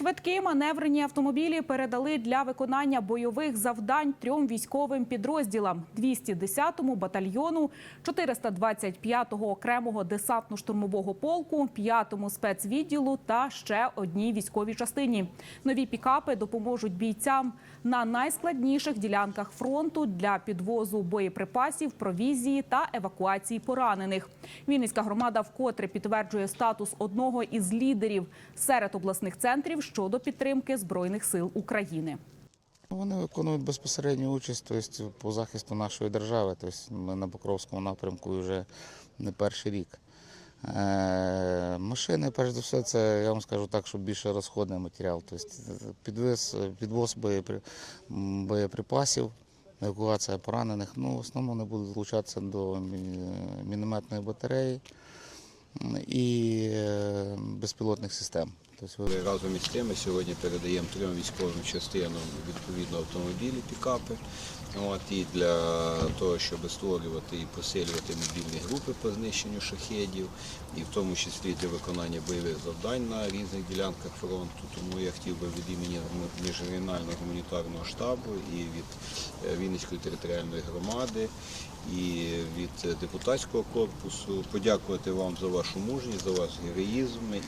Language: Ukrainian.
Швидкі маневрені автомобілі передали для виконання бойових завдань трьом військовим підрозділам: 210-му батальйону, 425-го окремого десантно-штурмового полку, 5-му спецвідділу та ще одній військовій частині. Нові пікапи допоможуть бійцям на найскладніших ділянках фронту для підвозу боєприпасів, провізії та евакуації поранених. Вінницька громада вкотре підтверджує статус одного із лідерів серед обласних центрів щодо підтримки збройних сил України. Вони виконують безпосередню участь тобто, по захисту нашої держави. Тобто, ми на Покровському напрямку вже не перший рік. Е, Машини, перш за все, це я вам скажу так, що більше розходний матеріал. Тобто, підвіз, підвоз боєпри- боєприпасів, евакуація поранених. Ну, в основному вони будуть залучатися до мінометної батареї і е, безпілотних систем. Разом із тим ми сьогодні передаємо трьом військовим частинам відповідно автомобілі, пікапи. От, і для того, щоб створювати і посилювати мобільні групи по знищенню шахедів, і в тому числі для виконання бойових завдань на різних ділянках фронту. Тому я хотів би від імені міжрегіонального гуманітарного штабу і від е, Вінницької територіальної громади, і від депутатського корпусу подякувати вам за вашу мужність, за ваш героїзм